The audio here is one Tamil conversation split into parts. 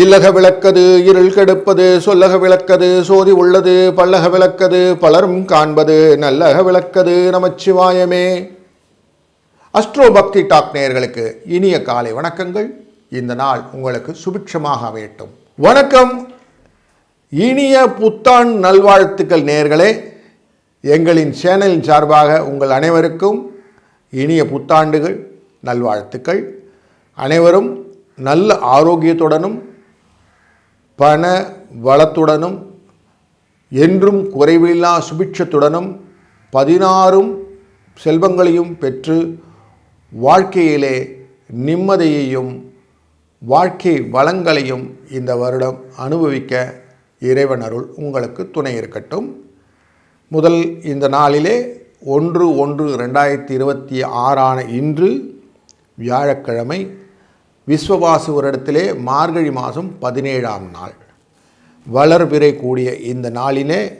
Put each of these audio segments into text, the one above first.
இல்லக விளக்கது இருள் கெடுப்பது சொல்லக விளக்கது சோதி உள்ளது பல்லக விளக்கது பலரும் காண்பது நல்லக விளக்கது நமச்சிவாயமே. அஸ்ட்ரோ பக்தி டாக் நேயர்களுக்கு இனிய காலை வணக்கங்கள். இந்த நாள் உங்களுக்கு சுபிட்சமாக அமையட்டும். வணக்கம். இனிய புத்தாண் நல்வாழ்த்துக்கள் நேர்களே எங்களின் சேனலின் சார்பாக உங்கள் அனைவருக்கும் இனிய புத்தாண்டுகள் நல்வாழ்த்துக்கள். அனைவரும் நல்ல ஆரோக்கியத்துடனும் பண வளத்துடனும் என்றும் குறைவில்லா சுபிட்சத்துடனும் பதினாறும் செல்வங்களையும் பெற்று வாழ்க்கையிலே நிம்மதியையும் வாழ்க்கை வளங்களையும் இந்த வருடம் அனுபவிக்க இறைவன் அருள் உங்களுக்கு துணை இருக்கட்டும். முதல் இந்த நாளிலே ஒன்று ஒன்று ரெண்டாயிரத்தி இருபத்தி ஆறான இன்று வியாழக்கிழமை விஸ்வவாசு வருடத்திலே மார்கழி மாதம் பதினேழாம் நாள். வளர்பிறை கூடிய இந்த நாளிலே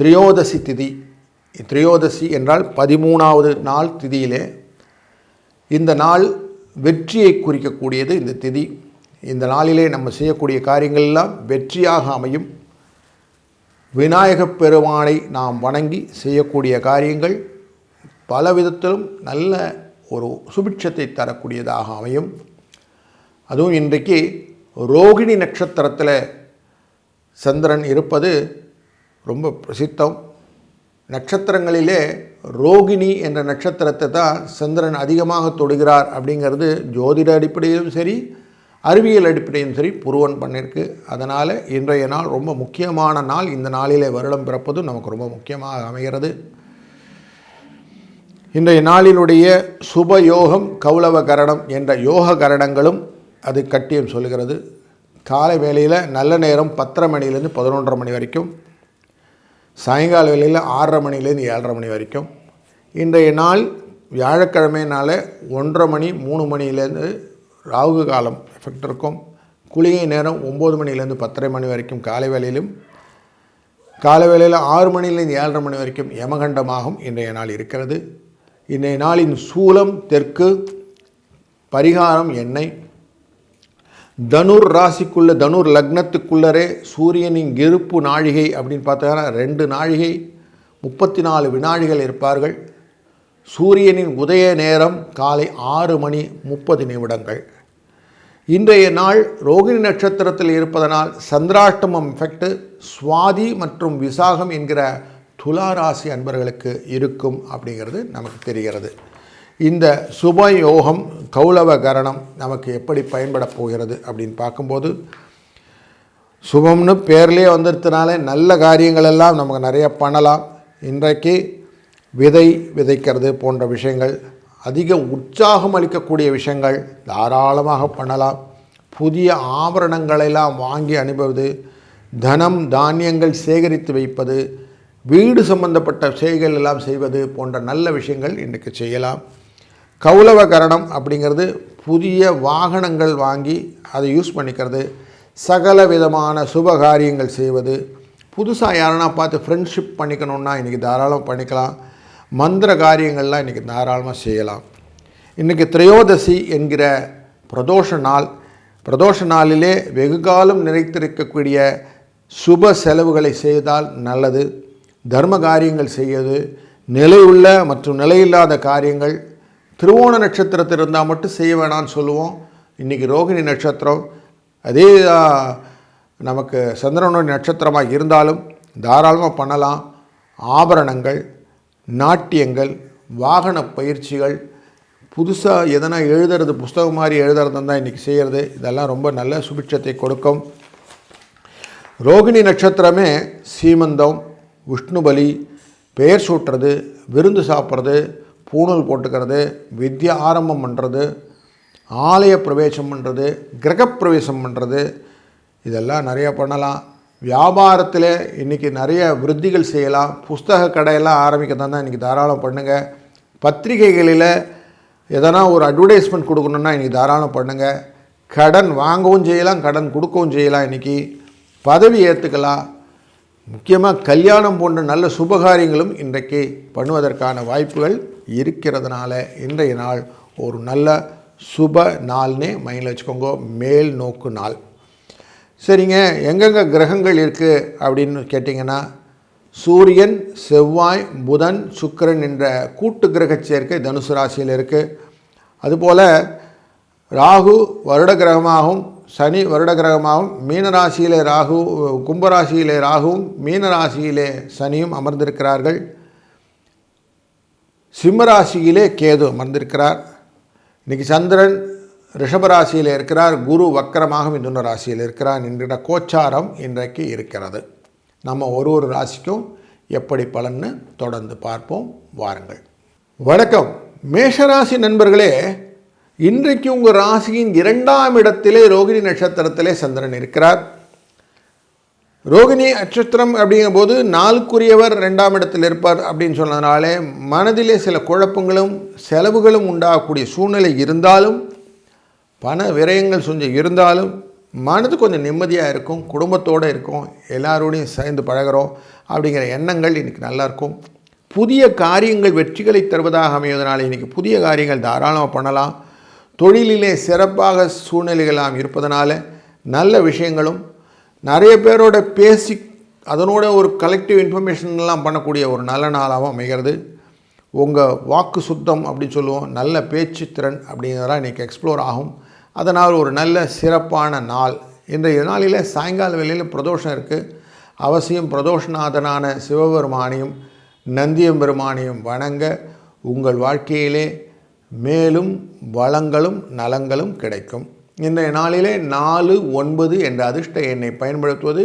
திரியோதசி திதி திரியோதசி என்றால் பதிமூணாவது நாள் திதியிலே இந்த நாள் வெற்றியை குறிக்கக்கூடியது இந்த திதி. இந்த நாளிலே நம்ம செய்யக்கூடிய காரியங்கள் எல்லாம் வெற்றியாக அமையும். விநாயகப் பெருமானை நாம் வணங்கி செய்யக்கூடிய காரியங்கள் பல விதத்திலும் நல்ல ஒரு சுபிட்சத்தை தரக்கூடியதாக அமையும். அதுவும் இன்றைக்கு ரோகிணி நட்சத்திரத்தில் சந்திரன் இருப்பது ரொம்ப பிரசித்தம். நட்சத்திரங்களிலே ரோகிணி என்ற நட்சத்திரத்தை தான் சந்திரன் அதிகமாக தொடுகிறார் அப்படிங்கிறது ஜோதிட அடிப்படையிலும் சரி அறிவியல் அடிப்படையிலும் சரி புருவன் பண்ணியிருக்கு அதனால் இன்றைய நாள் ரொம்ப முக்கியமான நாள். இந்த நாளிலே வருடம் பிறப்பதும் நமக்கு ரொம்ப முக்கியமாக அமைகிறது. இன்றைய நாளினுடைய சுப யோகம் கரணம் என்ற யோக கரணங்களும் அது கட்டியம் சொல்கிறது காலை வேளையில் நல்ல நேரம் பத்தரை மணிலேருந்து பதினொன்றரை மணி வரைக்கும். சாயங்கால வேளையில் ஆறரை மணிலேருந்து ஏழரை மணி வரைக்கும். இன்றைய நாள் வியாழக்கிழமைனால ஒன்றரை மணி மூணு மணிலேருந்து ராகு காலம் எஃபெக்ட் இருக்கும். குளிகை நேரம் ஒம்பது மணிலேருந்து பத்தரை மணி வரைக்கும் காலை வேளையிலும். காலை வேளையில் ஆறு மணிலேருந்து ஏழரை மணி வரைக்கும் யமகண்டமாகும் இன்றைய நாள் இருக்கிறது. இன்றைய நாளின் சூலம் தெற்கு பரிகாரம் எண்ணெய் தனுர் ராசிக்குள்ள தனுர் லக்னத்துக்குள்ளரே சூரியனின் இருப்பு நாழிகை அப்படின்னு பார்த்தோன்னா ரெண்டு நாழிகை முப்பத்தி நாலு வினாழிகள் இருப்பார்கள். சூரியனின் உதய நேரம் காலை ஆறு மணி முப்பது நிமிடங்கள். இன்றைய நாள் ரோகிணி நட்சத்திரத்தில் இருப்பதனால் சந்திராஷ்டமம் எஃபெக்ட் சுவாதி மற்றும் விசாகம் என்கிற துலா ராசி அன்பர்களுக்கு இருக்கும் அப்படிங்கிறது நமக்கு தெரிகிறது. இந்த சுப யோகம் கௌளவ கரணம் நமக்கு எப்படி பயன்பட போகிறது அப்படின்னு பார்க்கும்போது சுபம்னு பேர்லேயே வந்துடுறதுனாலே நல்ல காரியங்கள் எல்லாம் நமக்கு நிறைய பண்ணலாம். இன்றைக்கு விதை விதைக்கிறது போன்ற விஷயங்கள் அதிக உற்சாகம் அளிக்கக்கூடிய விஷயங்கள் தாராளமாக பண்ணலாம். புதிய ஆபரணங்களெல்லாம் வாங்கி அனுப்புவது தனம் தானியங்கள் சேகரித்து வைப்பது வீடு சம்பந்தப்பட்ட செய்கள் எல்லாம் செய்வது போன்ற நல்ல விஷயங்கள் இன்றைக்கு செய்யலாம். கௌலவ கரணம் அப்படிங்கிறது புதிய வாகனங்கள் வாங்கி அதை யூஸ் பண்ணிக்கிறது சகல விதமான சுப காரியங்கள் செய்வது புதுசாக யாரனா பார்த்து ஃப்ரெண்ட்ஷிப் பண்ணிக்கணுன்னா இன்றைக்கி தாராளம் பண்ணிக்கலாம். மந்திர காரியங்கள்லாம் இன்றைக்கி தாராளமாக செய்யலாம். இன்றைக்கி திரையோதசி என்கிற பிரதோஷ நாள் பிரதோஷ நாளிலே வெகு காலம் சுப செலவுகளை செய்தால் நல்லது. தர்ம காரியங்கள் செய்வது நிலையுள்ள மற்றும் நிலையில்லாத காரியங்கள் திருவோண நட்சத்திரத்தில் இருந்தால் மட்டும் செய்ய வேணாம்னு சொல்லுவோம். இன்றைக்கி ரோகிணி நட்சத்திரம் அதே நமக்கு சந்திரனுடைய நட்சத்திரமாக இருந்தாலும் தாராளமாக பண்ணலாம். ஆபரணங்கள் நாட்டியங்கள் வாகன பயிற்சிகள் புதுசாக எதனா எழுதுறது புஸ்தகம் மாதிரி எழுதுறது தான் இன்றைக்கி செய்கிறது இதெல்லாம் ரொம்ப நல்ல சுபிட்சத்தை கொடுக்கும். ரோகிணி நட்சத்திரமே சீமந்தம் விஷ்ணுபலி பெயர் சூட்டுறது விருந்து சாப்பிட்றது பூணூல் போட்டுக்கிறது வித்யா ஆரம்பம் பண்ணுறது ஆலய பிரவேசம் பண்ணுறது கிரகப்பிரவேசம் பண்ணுறது இதெல்லாம் நிறையா பண்ணலாம். வியாபாரத்தில் இன்றைக்கி நிறைய விருத்திகள் செய்யலாம். புஸ்தக கடையெல்லாம் ஆரம்பிக்க தான் இன்றைக்கி தாராளம் பண்ணுங்கள் பத்திரிகைகளில் எதனா ஒரு அட்வர்டைஸ்மெண்ட் கொடுக்கணுன்னா இன்றைக்கி தாராளம் பண்ணுங்கள் கடன் வாங்கவும் செய்யலாம் கடன் கொடுக்கவும் செய்யலாம் இன்றைக்கி பதவி ஏற்றுக்கலாம் முக்கியமாக கல்யாணம் போன்ற நல்ல சுபகாரியங்களும் இன்றைக்கு பண்ணுவதற்கான வாய்ப்புகள் இருக்கிறதுனால இன்றைய நாள் ஒரு நல்ல சுப நாள்னே மைண்டில் வச்சுக்கோங்க. மேல் நோக்கு நாள். சரிங்க எங்கெங்கே கிரகங்கள் இருக்குது அப்படின்னு கேட்டிங்கன்னா சூரியன் செவ்வாய் புதன் சுக்கிரன் என்ற கூட்டு கிரக சேர்க்கை தனுசு ராசியில் இருக்குது அதுபோல் ராகு வருட கிரகமாகவும் சனி வருட கிரகமாகவும் மீனராசியிலே ராகு கும்பராசியிலே ராகுவும் மீனராசியிலே சனியும் அமர்ந்திருக்கிறார்கள். சிம்மராசியிலே கேது அமர்ந்திருக்கிறார். இன்றைக்கி சந்திரன் ரிஷபராசியில் இருக்கிறார். குரு வக்கரமாக மிதுன ராசியில் இருக்கிறார். என்கிற கோச்சாரம் இன்றைக்கு இருக்கிறது. நம்ம ஒரு ஒரு ராசிக்கும் எப்படி பலன்னு தொடர்ந்து பார்ப்போம். வாருங்கள். வணக்கம். மேஷராசி நண்பர்களே இன்றைக்கு உங்கள் ராசியின் இரண்டாம் இடத்திலே ரோகிணி நட்சத்திரத்திலே சந்திரன் இருக்கிறார். ரோகிணி நட்சத்திரம் அப்படிங்கும்போது நாளுக்குரியவர் ரெண்டாம் இடத்தில் இருப்பார் அப்படின்னு சொன்னதுனாலே மனதிலே சில குழப்பங்களும் செலவுகளும் உண்டாகக்கூடிய சூழ்நிலை இருந்தாலும் பண விரயங்கள் கொஞ்சம் இருந்தாலும் மனது கொஞ்சம் நிம்மதியாக இருக்கும் குடும்பத்தோடு இருக்கும் எல்லாரோடையும் சேர்ந்து பழகிறோம் அப்படிங்கிற எண்ணங்கள் இன்றைக்கி நல்லாயிருக்கும். புதிய காரியங்கள் வெற்றிகளை தருவதாக அமைவதனால் இன்றைக்கி புதிய காரியங்கள் தாராளமாக பண்ணலாம். தொழிலிலே சிறப்பாக சூழ்நிலைகளாம் இருப்பதனால நல்ல விஷயங்களும் நிறைய பேரோட பேசி அதனோட ஒரு கலெக்டிவ் இன்ஃபர்மேஷன்லாம் பண்ணக்கூடிய ஒரு நல்ல நாளாகவும் அமைகிறது. உங்கள் வாக்கு சுத்தம் அப்படின்னு சொல்லுவோம் நல்ல பேச்சு திறன் அப்படிங்கிறதெல்லாம் இன்றைக்கி எக்ஸ்ப்ளோர் ஆகும். அதனால் ஒரு நல்ல சிறப்பான நாள். இன்றைய நாளில் சாயங்கால வேலையில் பிரதோஷம் இருக்குது அவசியம் பிரதோஷநாதனான சிவபெருமானையும் நந்தியம்பெருமானையும் வணங்க உங்கள் வாழ்க்கையிலே மேலும் வளங்களும் நலங்களும் கிடைக்கும். இன்றைய நாளிலே நாலு ஒன்பது என்ற அதிர்ஷ்ட எண்ணை பயன்படுத்துவது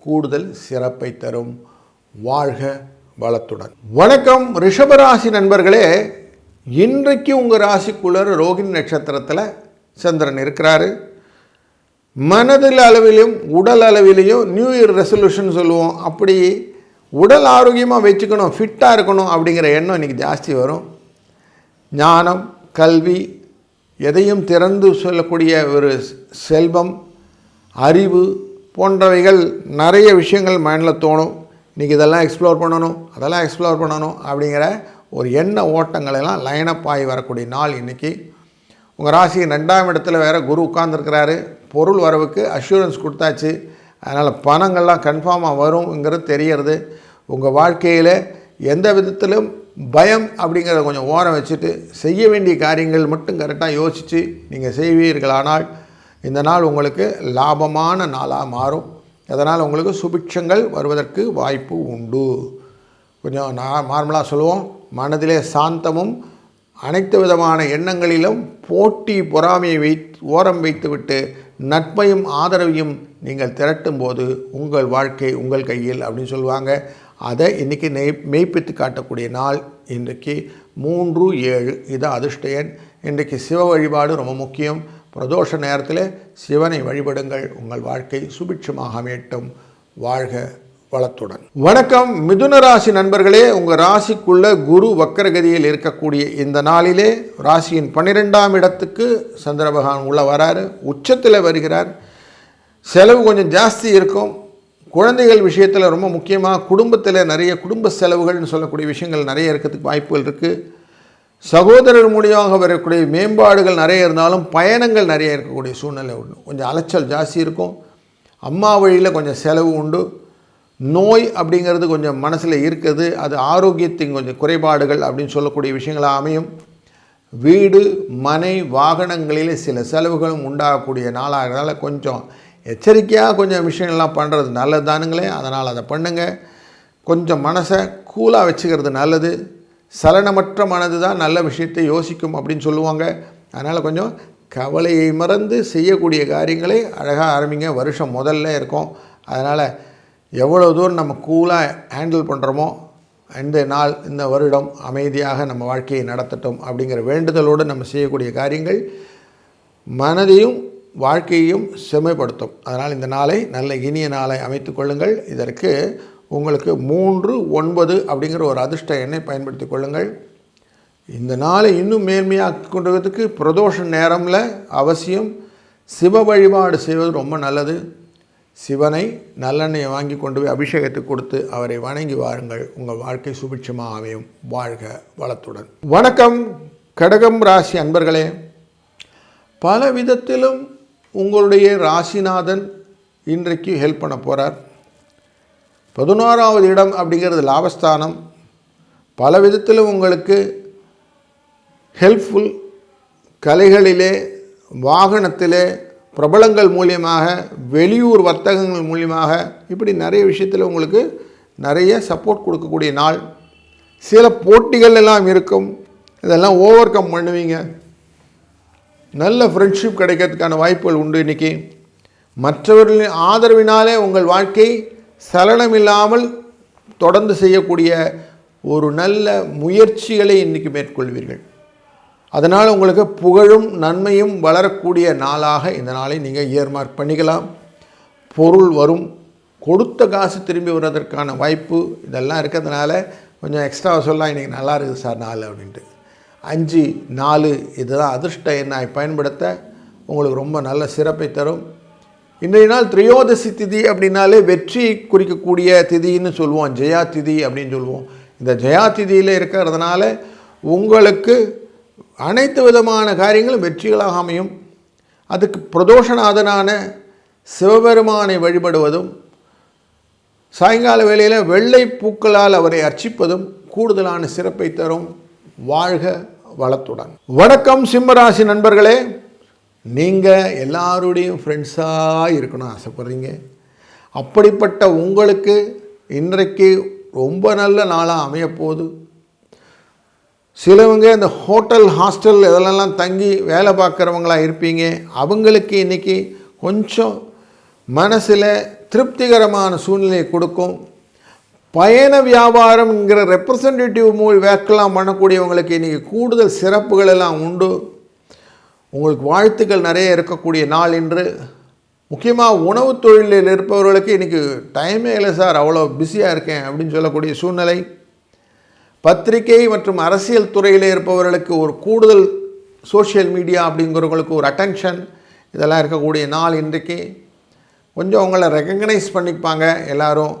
கூடுதல் சிறப்பை தரும். வாழ்க வளத்துடன். வணக்கம் ரிஷபராசி நண்பர்களே. இன்றைக்கு உங்கள் ராசிக்குள்ளர் ரோகிணி நட்சத்திரத்தில் சந்திரன் இருக்கிறாரு. மனதில் அளவிலும் உடல் அளவிலையும் நியூ இயர் ரெசல்யூஷன் சொல்லுவோம். அப்படி உடல் ஆரோக்கியமாக வச்சுக்கணும் ஃபிட்டாக இருக்கணும் அப்படிங்கிற எண்ணம் இன்றைக்கி ஜாஸ்தி வரும். ஞானம் கல்வி எதையும் திறந்து சொல்லக்கூடிய ஒரு செல்வம் அறிவு போன்றவைகள் நிறைய விஷயங்கள் மைண்டில் தோணும். இன்றைக்கி இதெல்லாம் எக்ஸ்ப்ளோர் பண்ணணும் அதெல்லாம் எக்ஸ்ப்ளோர் பண்ணணும் அப்படிங்கிற ஒரு எண்ண ஓட்டங்களெல்லாம் லைனப் ஆகி வரக்கூடிய நாள் இன்றைக்கி உங்கள் ராசி ரெண்டாம் இடத்துல வேறு குரு உட்கார்ந்துருக்கிறாரு. பொருள் வரவுக்கு அஷூரன்ஸ் கொடுத்தாச்சு. அதனால் பணங்கள்லாம் கன்ஃபார்மாக வருங்கிறது தெரியறது. உங்கள் வாழ்க்கையில் எந்த விதத்திலும் பயம் அப்படிங்கிறத கொஞ்சம் ஓரம் வச்சுட்டு செய்ய வேண்டிய காரியங்கள் மட்டும் கரெக்டாக யோசித்து நீங்கள் செய்வீர்களானால் இந்த நாள் உங்களுக்கு லாபமான நாளாக மாறும். அதனால் உங்களுக்கு சுபிட்சங்கள் வருவதற்கு வாய்ப்பு உண்டு. கொஞ்சம் நான் நார்மலாக சொல்லுவோம். மனதிலே சாந்தமும் அனைத்து விதமான எண்ணங்களிலும் போட்டி பொறாமையை வை ஓரம் வைத்துவிட்டு நட்பையும் ஆதரவையும் நீங்கள் திரட்டும் போது உங்கள் வாழ்க்கை உங்கள் கையில் அப்படின்னு சொல்லுவாங்க. அதை இன்றைக்கி நெய் மெய்ப்பித்து காட்டக்கூடிய நாள் இன்றைக்கு மூன்று ஏழு. இது அதிர்ஷ்ட எண் இன்றைக்கு சிவ வழிபாடு ரொம்ப முக்கியம். பிரதோஷ நேரத்தில் சிவனை வழிபடுங்கள். உங்கள் வாழ்க்கை சுபிட்சமாக அமையட்டும். வாழ்க வளத்துடன். வணக்கம். மிதுன ராசி நண்பர்களே உங்கள் ராசிக்குள்ள குரு வக்கரகதியில் இருக்கக்கூடிய இந்த நாளிலே ராசியின் பன்னிரெண்டாம் இடத்துக்கு சந்திர பகவான் உள்ள வராரு. உச்சத்தில் வருகிறார். செலவு கொஞ்சம் ஜாஸ்தி இருக்கும். குழந்தைகள் விஷயத்தில் ரொம்ப முக்கியமாக குடும்பத்தில் நிறைய குடும்ப செலவுகள்னு சொல்லக்கூடிய விஷயங்கள் நிறைய இருக்கிறதுக்கு வாய்ப்புகள் இருக்குது சகோதரர் மூலியமாக வரக்கூடிய மேம்பாடுகள் நிறைய இருந்தாலும் பயணங்கள் நிறைய இருக்கக்கூடிய சூழ்நிலை உண்டு. கொஞ்சம் அலைச்சல் ஜாஸ்தி இருக்கும். அம்மா வழியில் கொஞ்சம் செலவு உண்டு. நோய் அப்படிங்கிறது கொஞ்சம் மனசில் இருக்குது. அது ஆரோக்கியத்தின் கொஞ்சம் குறைபாடுகள் அப்படின்னு சொல்லக்கூடிய விஷயங்களாக அமையும். வீடு மனை வாகனங்களில் சில செலவுகளும் உண்டாகக்கூடிய நாளாகிறதால கொஞ்சம் எச்சரிக்கையாக கொஞ்சம் விஷயங்கள்லாம் பண்ணுறது நல்லது தானுங்களே. அதனால் அதை பண்ணுங்கள் கொஞ்சம் மனசை கூலாக வச்சுக்கிறது நல்லது. சலனமற்ற மனது தான் நல்ல விஷயத்தை யோசிக்கும் அப்படின்னு சொல்லுவாங்க. அதனால் கொஞ்சம் கவலையை மறந்து செய்யக்கூடிய காரியங்களை அழகாக ஆரம்பிங்க. வருஷம் முதல்ல இருக்கும். அதனால் எவ்வளோ தூரம் நம்ம கூலாக ஹேண்டில் பண்ணுறோமோ இந்த நாள் இந்த வருடம் அமைதியாக நம்ம வாழ்க்கையை நடத்தட்டும் அப்படிங்கிற வேண்டுதலோடு நம்ம செய்யக்கூடிய காரியங்கள் மனதையும் வாழ்க்கையையும் செம்மைப்படுத்தும். அதனால் இந்த நாளை நல்ல இனிய நாளை அமைத்து கொள்ளுங்கள். இதற்கு உங்களுக்கு மூன்று ஒன்பது அப்படிங்கிற ஒரு அதிர்ஷ்ட எண்ணை பயன்படுத்தி கொள்ளுங்கள். இந்த நாளை இன்னும் மேன்மையாக்கி கொண்டதுக்கு பிரதோஷ நேரமில் அவசியம் சிவ வழிபாடு செய்வது ரொம்ப நல்லது. சிவனை நல்லெண்ணெயை வாங்கி கொண்டு போய் அபிஷேகத்தை கொடுத்து அவரை வணங்கி வாருங்கள். உங்கள் வாழ்க்கை சுபிட்சமாக அமையும். வாழ்க வளத்துடன். வணக்கம் கடகம் ராசி அன்பர்களே. பல விதத்திலும் உங்களுடைய ராசிநாதன் இன்றைக்கு ஹெல்ப் பண்ண போகிறார் பதினோராவது இடம் அப்படிங்கிறது லாபஸ்தானம். பல விதத்தில் உங்களுக்கு ஹெல்ப்ஃபுல் கலைகளிலே வாகனத்திலே பிரபலங்கள் மூலியமாக வெளியூர் வர்த்தகங்கள் மூலியமாக இப்படி நிறைய விஷயத்தில் உங்களுக்கு நிறைய சப்போர்ட் கொடுக்கக்கூடிய நாள். சில போட்டிகள் எல்லாம் இருக்கும். இதெல்லாம் ஓவர் கம் பண்ணுவீங்க. நல்ல ஃப்ரெண்ட்ஷிப் கிடைக்கிறதுக்கான வாய்ப்புகள் உண்டு இன்றைக்கி மற்றவர்களின் ஆதரவினாலே உங்கள் வாழ்க்கை சலனமில்லாமல் தொடர்ந்து செய்யக்கூடிய ஒரு நல்ல முயற்சிகளை இன்றைக்கி மேற்கொள்வீர்கள். அதனால் உங்களுக்கு புகழும் நன்மையும் வளரக்கூடிய நாளாக இந்த நாளை நீங்கள் இயர்மார்க் பண்ணிக்கலாம். பொருள் வரும். கொடுத்த காசு திரும்பி வர்றதற்கான வாய்ப்பு இதெல்லாம் இருக்கிறதுனால கொஞ்சம் எக்ஸ்ட்ரா சொல்லலாம் இன்றைக்கி நல்லா இருக்குது சார் நாள் அப்படின்ட்டு. அஞ்சு நாலு இதுதான் அதிர்ஷ்ட எண்ணாய் பயன்படுத்த உங்களுக்கு ரொம்ப நல்ல சிறப்பை தரும். இன்றைய நாள் திரையோதசி திதி அப்படின்னாலே வெற்றி குறிக்கக்கூடிய திதின்னு சொல்லுவோம். ஜெயா திதி அப்படின்னு சொல்லுவோம். இந்த ஜெயா திதியில் இருக்கிறதுனால உங்களுக்கு அனைத்து விதமான காரியங்களும் வெற்றிகளாக அமையும். அதுக்கு பிரதோஷநாதனான சிவபெருமானை வழிபடுவதும் சாயங்கால வேளையில் வெள்ளை பூக்களால் அவரை அர்ச்சிப்பதும் கூடுதலான சிறப்பை தரும். வாழ்க வளத்துடன். வணக்கம் சிம்மராசி நண்பர்களே. நீங்கள் எல்லாருடையும் ஃப்ரெண்ட்ஸாக இருக்கணும் ஆசைப்பட்றீங்க. அப்படிப்பட்ட உங்களுக்கு இன்றைக்கு ரொம்ப நல்ல நாளாக அமையப்போகுது. சிலவங்க இந்த ஹோட்டல் ஹாஸ்டல் இதெல்லாம் தங்கி வேலை பார்க்குறவங்களாக இருப்பீங்க. அவங்களுக்கு இன்றைக்கி கொஞ்சம் மனசில் திருப்திகரமான சூழ்நிலையை கொடுக்கும். பயண வியாபாரம்ங்கிற ரெப்ரசன்டேட்டிவ் மூவி வேக்கெல்லாம் பண்ணக்கூடியவங்களுக்கு இன்றைக்கி கூடுதல் சிறப்புகள் எல்லாம் உண்டு. உங்களுக்கு வாழ்த்துக்கள் நிறைய இருக்கக்கூடிய நாள் என்று முக்கியமாக உணவு தொழிலில் இருப்பவர்களுக்கு இன்றைக்கி டைமே இல்லை சார் அவ்வளோ பிஸியாக இருக்கேன் அப்படின்னு சொல்லக்கூடிய சூழ்நிலை. பத்திரிகை மற்றும் அரசியல் துறையில் இருப்பவர்களுக்கு ஒரு கூடுதல் சோஷியல் மீடியா அப்படிங்கிறவங்களுக்கு ஒரு அட்டென்ஷன் இதெல்லாம் இருக்கக்கூடிய நாள் இன்றைக்கு. கொஞ்சம் உங்களை ரெக்கக்னைஸ் பண்ணிப்பாங்க எல்லோரும்.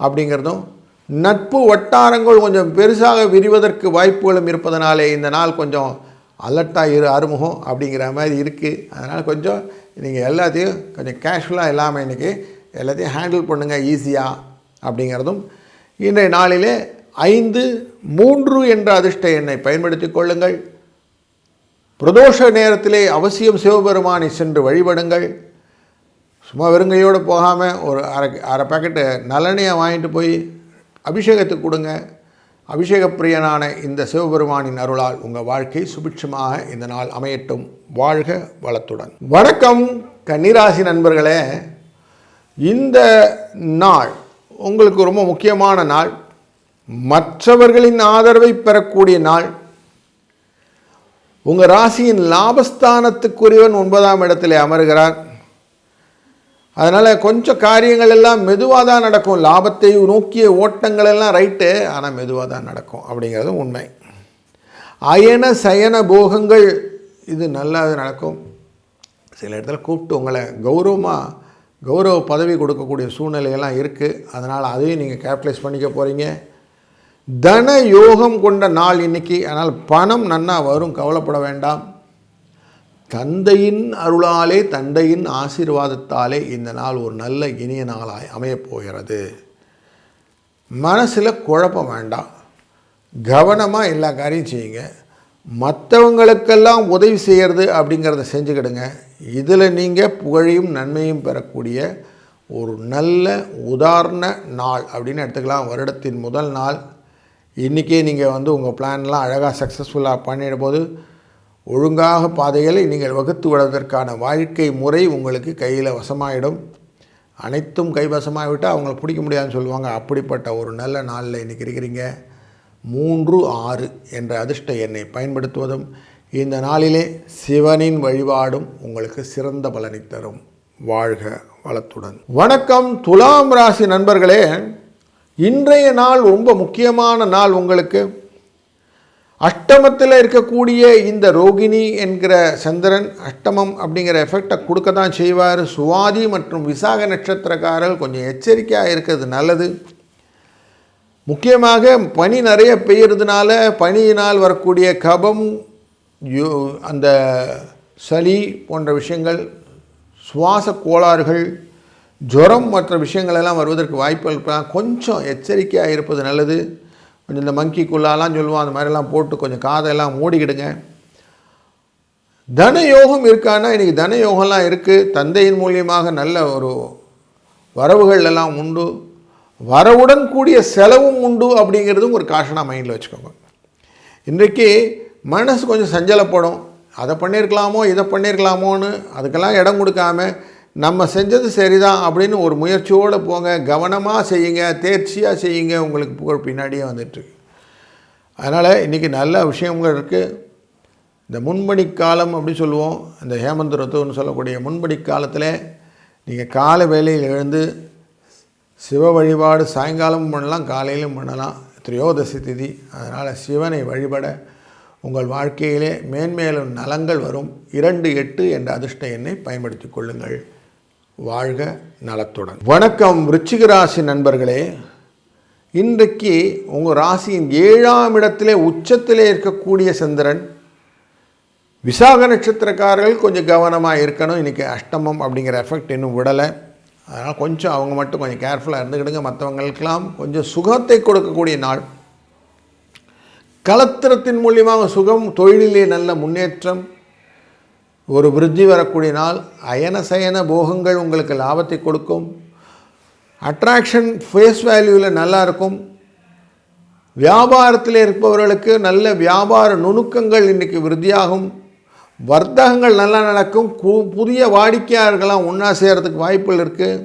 அப்படிங்கிறதும் நட்பு வட்டாரங்கள் கொஞ்சம் பெருசாக விரிவதற்கு வாய்ப்புகளும் இருப்பதனாலே இந்த நாள் கொஞ்சம் அலர்ட்டாக இரு அறுமுகம் அப்படிங்கிற மாதிரி இருக்குது அதனால் கொஞ்சம் நீங்கள் எல்லாத்தையும் கொஞ்சம் கேஷுவலாக இல்லாமல் இன்றைக்கி எல்லாத்தையும் ஹேண்டில் பண்ணுங்கள் ஈஸியாக அப்படிங்கிறதும் இன்றைய நாளிலே ஐந்து மூன்று என்ற அதிர்ஷ்ட எண்ணை பயன்படுத்தி கொள்ளுங்கள். பிரதோஷ நேரத்திலே அவசியம் சிவபெருமானை சென்று வழிபடுங்கள். சும்மா வெறுங்கையோடு போகாமல் ஒரு அரை அரை பேக்கெட்டு நலனையை வாங்கிட்டு போய் அபிஷேகத்துக்கு கொடுங்க. அபிஷேகப்பிரியனான இந்த சிவபெருமானின் அருளால் உங்கள் வாழ்க்கை சுபிட்சமாக இந்த நாள் அமையட்டும். வாழ்க வளத்துடன். வணக்கம் கன்னிராசி நண்பர்களே. இந்த நாள் உங்களுக்கு ரொம்ப முக்கியமான நாள். மற்றவர்களின் ஆதரவை பெறக்கூடிய நாள். உங்கள் ராசியின் லாபஸ்தானத்துக்குரியவன் ஒன்பதாம் இடத்திலே அமர்கிறார். அதனால் கொஞ்சம் காரியங்கள் எல்லாம் மெதுவாக தான் நடக்கும். லாபத்தை நோக்கிய ஓட்டங்கள் எல்லாம் ரைட்டு ஆனால் மெதுவாக தான் நடக்கும் அப்படிங்கிறது உண்மை. அயன சயன போகங்கள் இது நல்லா நடக்கும். சில இடத்துல கூப்பிட்டு உங்களை கௌரவமாக கௌரவ பதவி கொடுக்கக்கூடிய சூழ்நிலையெல்லாம் இருக்குது அதனால் அதையும் நீங்கள் கேபிட்டலைஸ் பண்ணிக்க போகிறீங்க தன யோகம் கொண்ட நாள் இன்னைக்கு. ஆனால் பணம் நன்னா வரும் கவலைப்பட வேண்டாம். தந்தையின் அருளாலே தந்தையின் ஆசீர்வாதத்தாலே இந்த நாள் ஒரு நல்ல இனிய நாளாய் அமையப் போகிறது மனசில் குழப்பம் வேண்டாம். கவனமாக எல்லா காரியம் செய்யுங்க. மற்றவங்களுக்கெல்லாம் உதவி செய்கிறது அப்படிங்கிறத செஞ்சுக்கிடுங்க. இதில் நீங்கள் புகழையும் நன்மையும் பெறக்கூடிய ஒரு நல்ல உதாரண நாள் அப்படின்னு எடுத்துக்கலாம். வருடத்தின் முதல் நாள். இன்றைக்கே நீங்கள் வந்து உங்கள் பிளான்லாம் அழகாக சக்ஸஸ்ஃபுல்லாக பண்ணிடும்போது ஒழுங்காக பாதைகளை நீங்கள் வகுத்து விடுவதற்கான வாழ்க்கை முறை உங்களுக்கு கையில் வசமாயிடும். அனைத்தும் கைவசமாகிவிட்டால் அவங்கள பிடிக்க முடியாதுன்னு சொல்லுவாங்க. அப்படிப்பட்ட ஒரு நல்ல நாளில் இன்றைக்கி இருக்கிறீங்க. மூன்று ஆறு என்ற அதிர்ஷ்ட எண்ணை பயன்படுத்துவதும் இந்த நாளிலே சிவனின் வழிபாடும் உங்களுக்கு சிறந்த பலனை தரும். வாழ்க வளத்துடன். வணக்கம் துலாம் ராசி நண்பர்களே. இன்றைய நாள் ரொம்ப முக்கியமான நாள் உங்களுக்கு. அஷ்டமத்தில் இருக்கக்கூடிய இந்த ரோகிணி என்கிற சந்திரன் அஷ்டமம் அப்படிங்கிற எஃபெக்டை கொடுக்க தான் செய்வார். சுவாதி மற்றும் விசாக நட்சத்திரக்காரர்கள் கொஞ்சம் எச்சரிக்கையாக இருக்கிறது நல்லது. முக்கியமாக பனி நிறைய பெய்யறதுனால பனியினால் வரக்கூடிய கபம் அந்த சளி போன்ற விஷயங்கள் சுவாச கோளாறுகள் ஜுரம் மற்ற விஷயங்கள் எல்லாம் வருவதற்கு வாய்ப்பு இருக்கலாம் கொஞ்சம் எச்சரிக்கையாக இருப்பது நல்லது. கொஞ்சம் இந்த மங்கிக்குள்ளாலாம் சொல்லுவோம் அந்த மாதிரிலாம் போட்டு கொஞ்சம் காதெல்லாம் மூடிக்கிடுங்க. தன யோகம் இருக்கான்னா இன்றைக்கி தன யோகம்லாம் இருக்குது தந்தையின் மூலியமாக நல்ல ஒரு வரவுகள் எல்லாம் உண்டு. வரவுடன் கூடிய செலவும் உண்டு அப்படிங்கிறதும் ஒரு காஷனாக மைண்டில் வச்சுக்கோங்க. இன்றைக்கு மனசு கொஞ்சம் சஞ்சலப்படும். அதை பண்ணியிருக்கலாமோ இதை பண்ணியிருக்கலாமோன்னு அதுக்கெல்லாம் இடம் கொடுக்காம நம்ம செஞ்சது சரிதான் அப்படின்னு ஒரு முயற்சியோடு போங்க கவனமாக செய்யுங்க தேர்ச்சியாக செய்யுங்க உங்களுக்கு புகழ் பின்னாடியே வந்துட்டுருக்கு அதனால் இன்றைக்கி நல்ல விஷயங்கள் இருக்குது இந்த முன்பணி காலம் அப்படின்னு சொல்லுவோம் இந்த ஹேமந்த் ரத்துன்னு சொல்லக்கூடிய முன்பணி காலத்தில் நீங்கள் காலை வேலையில் எழுந்து சிவ வழிபாடு சாயங்காலமும் பண்ணலாம் காலையிலும் பண்ணலாம் திரையோதசி திதி. அதனால் சிவனை வழிபட உங்கள் வாழ்க்கையிலே மேன்மேலும் நலங்கள் வரும். இரண்டு எட்டு என்ற அதிர்ஷ்ட எண்ணை பயன்படுத்தி கொள்ளுங்கள். வாழ்க நலத்துடன். வணக்கம் விருச்சிக ராசி நண்பர்களே. இன்றைக்கு உங்கள் ராசியின் ஏழாம் இடத்திலே உச்சத்திலே இருக்கக்கூடிய சந்திரன் விசாக நட்சத்திரக்காரர்கள் கொஞ்சம் கவனமாக இருக்கணும். இன்றைக்கி அஷ்டமம் அப்படிங்கிற எஃபெக்ட் இன்னும் விடலை. அதனால் கொஞ்சம் அவங்க மட்டும் கொஞ்சம் கேர்ஃபுல்லாக இருந்துக்கிடுங்க. மற்றவங்களுக்கெல்லாம் கொஞ்சம் சுகத்தை கொடுக்கக்கூடிய நாள். கலத்திரத்தின் மூலியமாக சுகம் தொழிலிலே நல்ல முன்னேற்றம் ஒரு விருத்தி வரக்கூடிய நாள் அயன சயன போகங்கள் உங்களுக்கு லாபத்தை கொடுக்கும். அட்ராக்ஷன் ஃபேஸ் வேல்யூவில் நல்லா இருக்கும். வியாபாரத்தில் இருப்பவர்களுக்கு நல்ல வியாபார நுணுக்கங்கள் இன்றைக்கி விருத்தியாகும். வர்த்தகங்கள் நல்லா நடக்கும். புதிய வாடிக்கையாளர்களாம் ஒன்றா செய்கிறதுக்கு வாய்ப்புகள் இருக்குது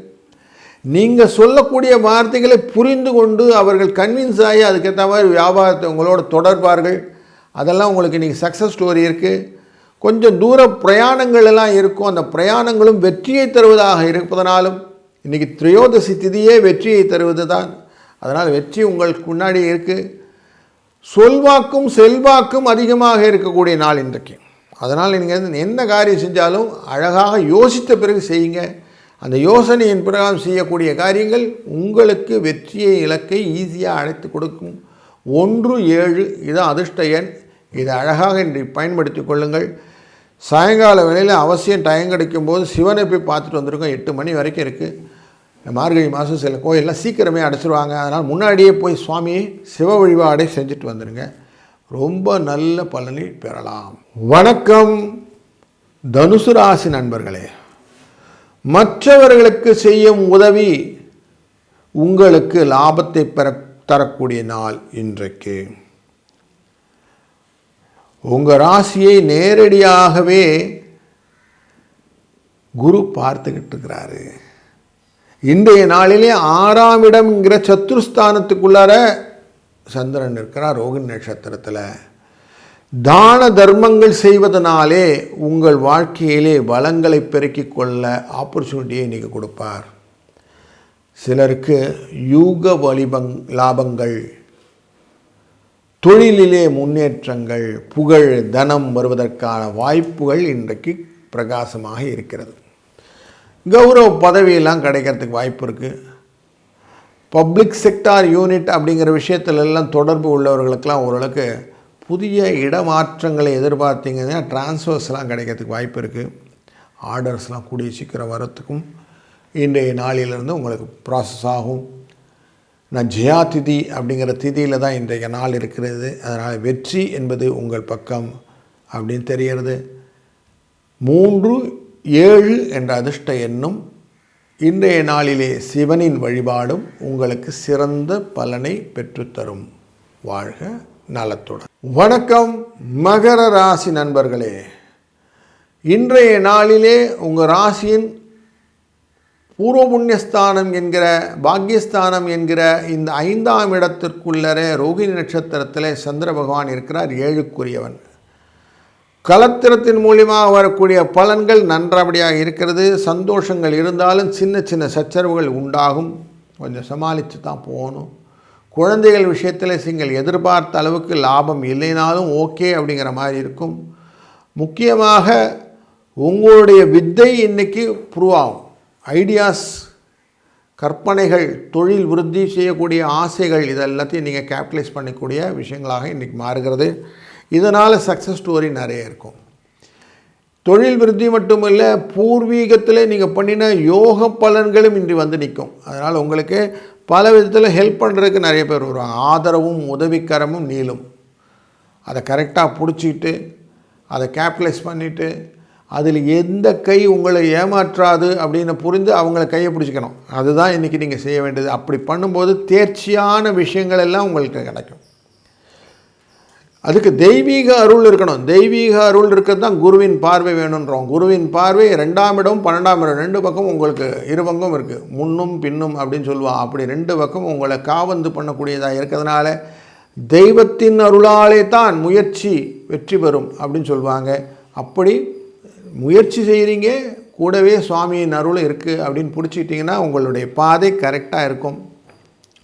நீங்கள் சொல்லக்கூடிய வார்த்தைகளை புரிந்து கொண்டு அவர்கள் கன்வின்ஸ் ஆகி அதுக்கேற்ற மாதிரி வியாபாரத்தை உங்களோட தொடர்பார்கள் அதெல்லாம் உங்களுக்கு இன்றைக்கி சக்ஸஸ் ஸ்டோரி இருக்குது கொஞ்சம் தூர பிரயாணங்கள் எல்லாம் இருக்கும். அந்த பிரயாணங்களும் வெற்றியை தருவதாக இருப்பதனாலும் இன்றைக்கி திரையோதசி திதியே வெற்றியை தருவது தான். அதனால் வெற்றி உங்களுக்கு முன்னாடி இருக்குது சொல்வாக்கும் செல்வாக்கும் அதிகமாக இருக்கக்கூடிய நாள் இன்றைக்கு. அதனால் நீங்கள் என்ன காரியம் செஞ்சாலும் அழகாக யோசித்த பிறகு செய்யுங்க. அந்த யோசனையின் பிரகாரம் செய்யக்கூடிய காரியங்கள் உங்களுக்கு வெற்றியை இலக்கை ஈஸியாக அழைத்து கொடுக்கும். ஒன்று ஏழு இதுதான் அதிர்ஷ்ட எண். இதை அழகாக இன்று பயன்படுத்தி கொள்ளுங்கள். சாயங்கால வேளையில் அவசியம் டைம் கிடைக்கும்போது சிவனை போய் பார்த்துட்டு வந்திருக்கோம். எட்டு மணி வரைக்கும் இருக்குது மார்கழி மாதம் சில கோயிலெலாம் சீக்கிரமே அடைச்சிருவாங்க. அதனால் முன்னாடியே போய் சுவாமியை சிவ வழிபாடை செஞ்சுட்டு வந்துடுங்க ரொம்ப நல்ல பலனை பெறலாம். வணக்கம். தனுசு ராசி நண்பர்களே மற்றவர்களுக்கு செய்யும் உதவி உங்களுக்கு லாபத்தை பெற தரக்கூடிய நாள் இன்றைக்கு. உங்கள் ராசியை நேரடியாகவே குரு பார்த்துக்கிட்டு இருக்கிறாரு இன்றைய நாளிலே ஆறாம் இடம்ங்கிற சத்துருஸ்தானத்துக்குள்ளார சந்திரன் இருக்கிறார் ரோகிணி நட்சத்திரத்தில். தான தர்மங்கள் செய்வதனாலே உங்கள் வாழ்க்கையிலே வளங்களை பெருக்கிக் கொள்ள ஆப்பர்ச்சுனிட்டியை நீங்கள் கொடுப்பார். சிலருக்கு யூக வலிபங் லாபங்கள் தொழிலிலே முன்னேற்றங்கள் புகழ் தனம் வருவதற்கான வாய்ப்புகள் இன்றைக்கு பிரகாசமாக இருக்கிறது. கௌரவ பதவியெல்லாம் கிடைக்கிறதுக்கு வாய்ப்பு இருக்குது பப்ளிக் செக்டார் யூனிட் அப்படிங்கிற விஷயத்துலலாம் தொடர்பு உள்ளவர்களுக்கெல்லாம் ஓரளவுக்கு புதிய இடமாற்றங்களை எதிர்பார்த்தீங்கன்னா டிரான்ஸ்ஃபர்ஸ்லாம் கிடைக்கிறதுக்கு வாய்ப்பு இருக்குது ஆர்டர்ஸ்லாம் கூடிய சீக்கிரம் வரத்துக்கும் இன்றைய நாளிலிருந்து உங்களுக்கு ப்ராசஸ் ஆகும். நான் ஜெயா திதி அப்படிங்கிற திதியில் தான் இன்றைய நாள் இருக்கிறது. அதனால் வெற்றி என்பது உங்கள் பக்கம் அப்படின்னு தெரிகிறது. மூன்று ஏழு என்ற அதிர்ஷ்ட எண்ணும் இன்றைய நாளிலே சிவனின் வழிபாடும் உங்களுக்கு சிறந்த பலனை பெற்றுத்தரும். வாழ்க நலத்துடன். வணக்கம் மகர ராசி நண்பர்களே. இன்றைய நாளிலே உங்கள் ராசியின் பூர்வ புண்ணியஸ்தானம் என்கிற பாக்யஸ்தானம் என்கிற இந்த ஐந்தாம் இடத்திற்குள்ளரே ரோகிணி நட்சத்திரத்தில் சந்திர பகவான் இருக்கிறார் ஏழுக்குரியவன். கலத்திரத்தின் மூலியமாக வரக்கூடிய பலன்கள் நன்றபடியாக இருக்கிறது. சந்தோஷங்கள் இருந்தாலும் சின்ன சின்ன சச்சரவுகள் உண்டாகும். கொஞ்சம் சமாளித்து தான் போகணும். குழந்தைகள் விஷயத்தில் நீங்கள் எதிர்பார்த்த அளவுக்கு லாபம் இல்லைனாலும் ஓகே அப்படிங்கிற மாதிரி இருக்கும். முக்கியமாக உங்களுடைய வித்தை இன்றைக்கி ப்ரூவ் ஆகும் ஐடியாஸ் கற்பனைகள் தொழில் விருத்தி செய்யக்கூடிய ஆசைகள் இதெல்லாத்தையும் நீங்கள் கேபிட்டலைஸ் பண்ணக்கூடிய விஷயங்களாக இன்றைக்கி மாறுகிறது. இதனால் சக்ஸஸ் ஸ்டோரி நிறைய இருக்கும். தொழில் விருத்தி மட்டும் இல்லை பூர்வீகத்தில் நீங்கள் பண்ணின யோக பலன்களும் இன்றி வந்து நிற்கும். அதனால் உங்களுக்கு பல விதத்தில் ஹெல்ப் பண்ணுறதுக்கு நிறைய பேர் வருவாங்க. ஆதரவும் உதவிக்கரமும் நீளும். அதை கரெக்டாக பிடிச்சிக்கிட்டு அதை கேபிட்டலைஸ் பண்ணிவிட்டு அதில் எந்த கை உங்களை ஏமாற்றாது அப்படின்னு புரிந்து அவங்கள கையை பிடிச்சிக்கணும். அதுதான் இன்றைக்கி நீங்கள் செய்ய வேண்டியது. அப்படி பண்ணும்போது தேர்ச்சியான விஷயங்கள் எல்லாம் உங்களுக்கு கிடைக்கும். அதுக்கு தெய்வீக அருள் இருக்கணும். தெய்வீக அருள் இருக்கிறது தான் குருவின் பார்வை வேணுன்றோம். குருவின் பார்வை ரெண்டாம் இடம் பன்னெண்டாம் இடம். ரெண்டு பக்கம் உங்களுக்கு இரு பங்கும் இருக்குது முன்னும் பின்னும் அப்படின்னு சொல்லுவான் அப்படி ரெண்டு பக்கம் உங்களை காவந்து பண்ணக்கூடியதாக இருக்கிறதுனால தெய்வத்தின் அருளாலே தான் முயற்சி வெற்றி பெறும் அப்படின்னு சொல்லுவாங்க. அப்படி முயற்சி செய்கிறீங்க கூடவே சுவாமியின் அருள் இருக்குது அப்படின்னு பிடிச்சிக்கிட்டிங்கன்னா உங்களுடைய பாதை கரெக்டாக இருக்கும்.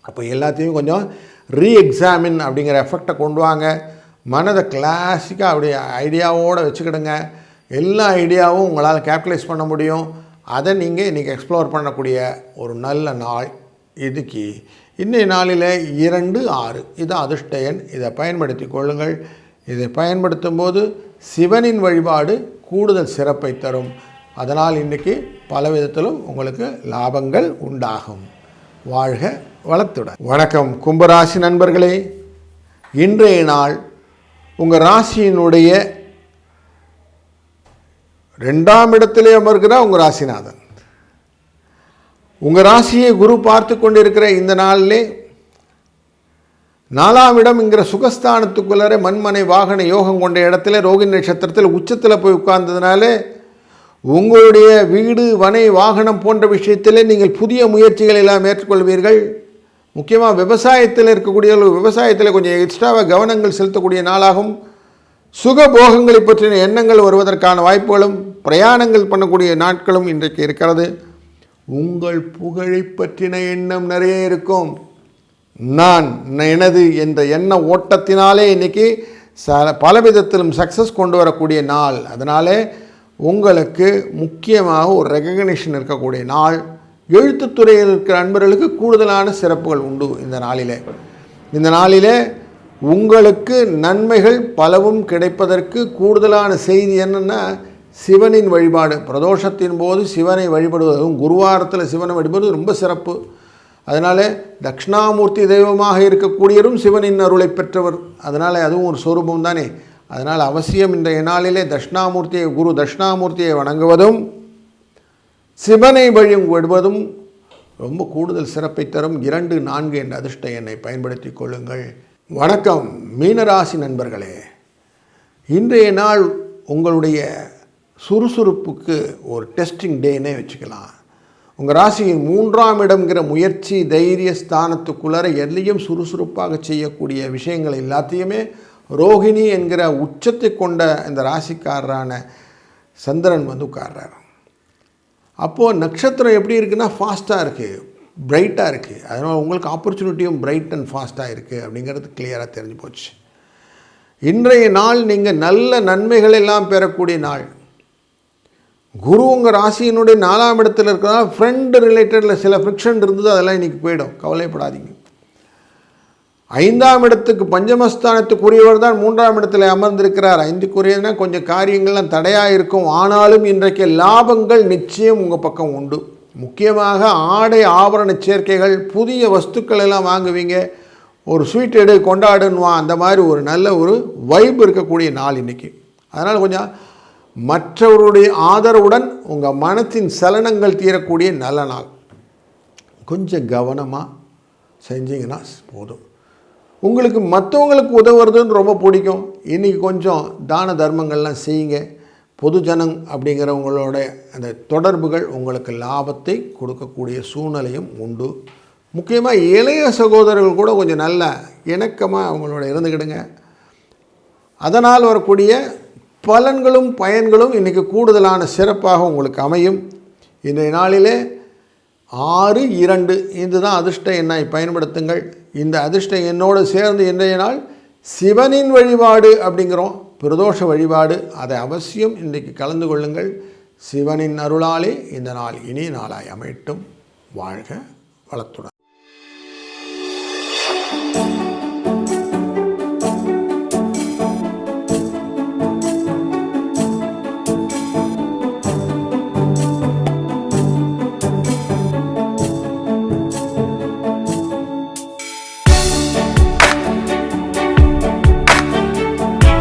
அப்போ எல்லாத்தையும் கொஞ்சம் ரீ எக்ஸாமின் அப்படிங்கிற எஃபெக்டை கொண்டு வாங்க. மனதை கிளாசிக்காக அப்படி ஐடியாவோடு வச்சுக்கிடுங்க. எல்லா ஐடியாவும் உங்களால் கேப்டலைஸ் பண்ண முடியும். அதை நீங்கள் இன்றைக்கி எக்ஸ்ப்ளோர் பண்ணக்கூடிய ஒரு நல்ல நாள் இதுக்கு. இன்றைய நாளில் இரண்டு ஆறு. இது அதிர்ஷ்ட எண். இதை பயன்படுத்தி கொள்ளுங்கள். இதை பயன்படுத்தும் போது சிவனின் வழிபாடு கூடுதல் சிறப்பை தரும். அதனால் இன்றைக்கி பல விதத்திலும் உங்களுக்கு லாபங்கள் உண்டாகும். வாழ்க வளத்துடன். வணக்கம் கும்பராசி நண்பர்களே. இன்றைய நாள் உங்கள் ராசியினுடைய ரெண்டாம் இடத்திலே அமர்கிறார் உங்கள் ராசிநாதன்? உங்கள் ராசியை குரு பார்த்து கொண்டிருக்கிற இந்த நாளிலே நாலாம் இடம்ங்கிற சுகஸ்தானத்துக்குள்ளார மண்மனை வாகன யோகம் கொண்ட இடத்துல ரோகிணி நட்சத்திரத்தில் உச்சத்தில் போய் உட்கார்ந்ததுனாலே உங்களுடைய வீடு வனை வாகனம் போன்ற விஷயத்திலே நீங்கள் புதிய முயற்சிகளை எல்லாம் மேற்கொள்வீர்கள். முக்கியமாக விவசாயத்தில் இருக்கக்கூடிய விவசாயத்தில் கொஞ்சம் எக்ஸ்ட்ராவாக கவனங்கள் செலுத்தக்கூடிய நாளாகும். சுகபோகங்களை பற்றின எண்ணங்கள் வருவதற்கான வாய்ப்புகளும் பிரயாணங்கள் பண்ணக்கூடிய நாட்களும் இன்றைக்கு இருக்கிறது. உங்கள் புகழை பற்றின எண்ணம் நிறைய இருக்கும். நான் எனது என்ற எண்ண ஓட்டத்தினாலே இன்றைக்கி ச பல விதத்திலும் சக்ஸஸ் கொண்டு வரக்கூடிய நாள். அதனாலே உங்களுக்கு முக்கியமாக ஒரு ரெகக்னிஷன் இருக்கக்கூடிய நாள். எழுத்துத்துறையில் இருக்கிற அன்பர்களுக்கு கூடுதலான சிறப்புகள் உண்டு இந்த நாளிலே. இந்த நாளிலே உங்களுக்கு நன்மைகள் பலவும் கிடைப்பதற்கு கூடுதலான செய்தி என்னென்னா சிவனின் வழிபாடு. பிரதோஷத்தின் போது சிவனை வழிபடுவதும் குருவாரத்தில் சிவனை வழிபடுவது ரொம்ப சிறப்பு. அதனால் தக்ஷணாமூர்த்தி தெய்வமாக இருக்கக்கூடியவரும் சிவனின் அருளை பெற்றவர். அதனால் அதுவும் ஒரு சொரூபம் தானே. அதனால் அவசியம் இன்றைய நாளிலே தட்சிணாமூர்த்தியை குரு தட்சிணாமூர்த்தியை வணங்குவதும் சிவனை வழி விடுவதும் ரொம்ப கூடுதல் சிறப்பை தரும். இரண்டு நான்கு என்ற அதிர்ஷ்ட எண்ணை பயன்படுத்தி கொள்ளுங்கள். வணக்கம் மீனராசி நண்பர்களே. இன்றைய நாள் உங்களுடைய சுறுசுறுப்புக்கு ஒரு டெஸ்டிங் டேனே வச்சுக்கலாம். உங்கள் ராசியின் மூன்றாம் இடம்ங்கிற முயற்சி தைரிய ஸ்தானத்துக்குள்ளார எல்லையும் சுறுசுறுப்பாக செய்யக்கூடிய விஷயங்கள் எல்லாத்தையுமே ரோஹிணி என்கிற உச்சத்தை கொண்ட இந்த ராசிக்காரரான சந்திரன் வந்து உட்கார்றார். அப்போது நட்சத்திரம் எப்படி இருக்குன்னா ஃபாஸ்ட்டாக இருக்குது பிரைட்டாக இருக்குது அதனால் உங்களுக்கு ஆப்பர்ச்சுனிட்டியும் பிரைட் அண்ட் ஃபாஸ்ட்டாக இருக்குது அப்படிங்கிறது கிளியராக தெரிஞ்சு போச்சு. இன்றைய நாள் நீங்கள் நல்ல நன்மைகள் எல்லாம் பெறக்கூடிய நாள். குரு உங்கள் ராசியினுடைய நாலாம் இடத்துல இருக்கிறதா ஃப்ரெண்டு ரிலேட்டடில் சில ஃப்ரிக்ஷன் இருந்தது அதெல்லாம் இன்றைக்கி போயிடும். கவலைப்படாதீங்க. ஐந்தாம் இடத்துக்கு பஞ்சமஸ்தானத்துக்குரியவர் தான் மூன்றாம் இடத்துல அமர்ந்திருக்கிறார். ஐந்துக்குரியதுனா கொஞ்சம் காரியங்கள்லாம் தடையாக இருக்கும். ஆனாலும் இன்றைக்கு லாபங்கள் நிச்சயம் உங்கள் பக்கம் உண்டு. முக்கியமாக ஆடை ஆபரண சேர்க்கைகள் புதிய வஸ்துக்கள் எல்லாம் வாங்குவீங்க. ஒரு ஸ்வீட் எடு கொண்டாடுன்னுவான். அந்த மாதிரி ஒரு நல்ல ஒரு வைப் இருக்கக்கூடிய நாள் இன்றைக்கி அதனால் கொஞ்சம் மற்றவருடைய ஆதரவுடன் உங்கள் மனத்தின் சலனங்கள் தீரக்கூடிய நல்ல நாள். கொஞ்சம் கவனமாக செஞ்சீங்கன்னா போதும். உங்களுக்கு மற்றவங்களுக்கு உதவுறதுன்னு ரொம்ப பிடிக்கும். இன்றைக்கி கொஞ்சம் தான தர்மங்கள்லாம் செய்யுங்க. பொதுஜனம் அப்படிங்கிறவங்களோட அந்த தொடர்புகள் உங்களுக்கு லாபத்தை கொடுக்கக்கூடிய சூழ்நிலையும் உண்டு. முக்கியமாக இளைய சகோதரர்கள் கூட கொஞ்சம் நல்ல இணக்கமாக அவங்களோட இருந்துக்கிடுங்க. அதனால் வரக்கூடிய பலன்களும் பயன்களும் இன்றைக்கி கூடுதலான சிறப்பாக உங்களுக்கு அமையும். இன்றைய நாளிலே ஆறு இரண்டு இதுதான் அதிர்ஷ்ட எண்ணாய் பயன்படுத்துங்கள். இந்த அதிர்ஷ்ட எண்ணோடு சேர்ந்து இன்றைய நாள் சிவனின் வழிபாடு அப்படிங்கிறோம். பிரதோஷ வழிபாடு. அதை அவசியம் இன்றைக்கு கலந்து கொள்ளுங்கள். சிவனின் அருளாலே இந்த நாள் இனிய நாளாய் அமையட்டும். வாழ்க வளத்துடன்.